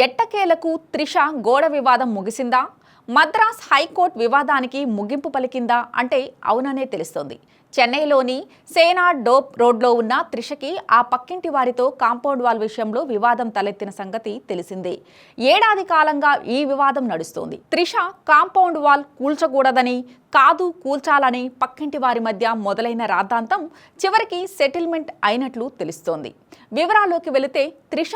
ఎట్టకేలకు త్రిష గోడ వివాదం ముగిసిందా? మద్రాస్ హైకోర్టు వివాదానికి ముగింపు పలికిందా? అంటే అవుననే తెలుస్తోంది. చెన్నైలోని సేనా డోప్ రోడ్లో ఉన్న త్రిషకి ఆ పక్కింటి వారితో కాంపౌండ్ వాల్ విషయంలో వివాదం తలెత్తిన సంగతి తెలిసిందే. ఏడాది కాలంగా ఈ వివాదం నడుస్తోంది. త్రిష కాంపౌండ్ వాల్ కూల్చకూడదని కాదు కూల్చాలని పక్కింటి వారి మధ్య మొదలైన రాద్ధాంతం చివరికి సెటిల్మెంట్ అయినట్లు తెలుస్తోంది. వివరాల్లోకి వెళితే త్రిష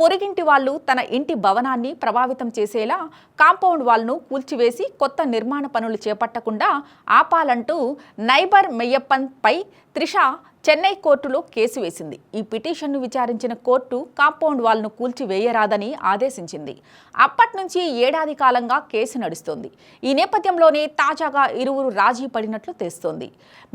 పొరుగింటి వాళ్ళు తన ఇంటి భవనాన్ని ప్రభావితం చేసేలా కాంపౌండ్ వాల్ను కూల్చివేసి కొత్త నిర్మాణ పనులు చేపట్టకుండా ఆపాలంటూ నైబర్ మెయ్య పై త్రిష చెన్నై కోర్టులో కేసు వేసింది. ఈ పిటిషన్ను విచారించిన కోర్టు కాంపౌండ్ వాల్ను కూల్చివేయరాదని ఆదేశించింది. అప్పటి నుంచి ఏడాది కాలంగా కేసు నడుస్తోంది. ఈ నేపథ్యంలోనే తాజాగా ఇరువురు రాజీ పడినట్లు తెలుస్తోంది.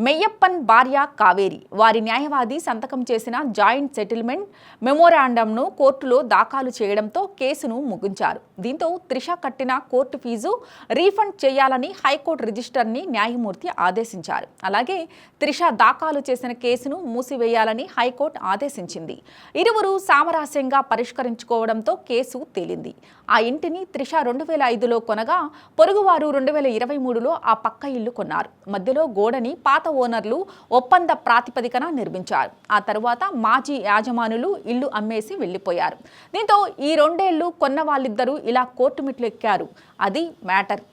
మెయ్యప్పన్ భార్య కావేరి వారి న్యాయవాది సంతకం చేసిన జాయింట్ సెటిల్మెంట్ మెమోరాండంను కోర్టులో దాఖలు చేయడంతో కేసును ముగించారు. దీంతో త్రిష కట్టిన కోర్టు ఫీజు రీఫండ్ చేయాలని హైకోర్టు రిజిస్టర్ని న్యాయమూర్తి ఆదేశించారు. అలాగే త్రిష దాఖలు చేసిన కేసును మూసివేయాలని హైకోర్టు ఆదేశించింది. ఇరువురు సామరస్యంగా పరిష్కరించుకోవడంతో కేసు తేలింది. ఆ ఇంటిని త్రిష రెండు వేల ఐదులో కొనగా పొరుగువారు రెండు వేల ఇరవై మూడులో ఆ పక్క ఇల్లు కొన్నారు. మధ్యలో గోడని పాత ఓనర్లు ఒప్పంద ప్రాతిపదికన నిర్మించారు. ఆ తరువాత మాజీ యాజమానులు ఇల్లు అమ్మేసి వెళ్ళిపోయారు దీంతో ఈ రెండేళ్ళు కొన్న వాళ్ళిద్దరూ ఇలా కోర్టు మెట్లు ఎక్కారు అది మ్యాటర్.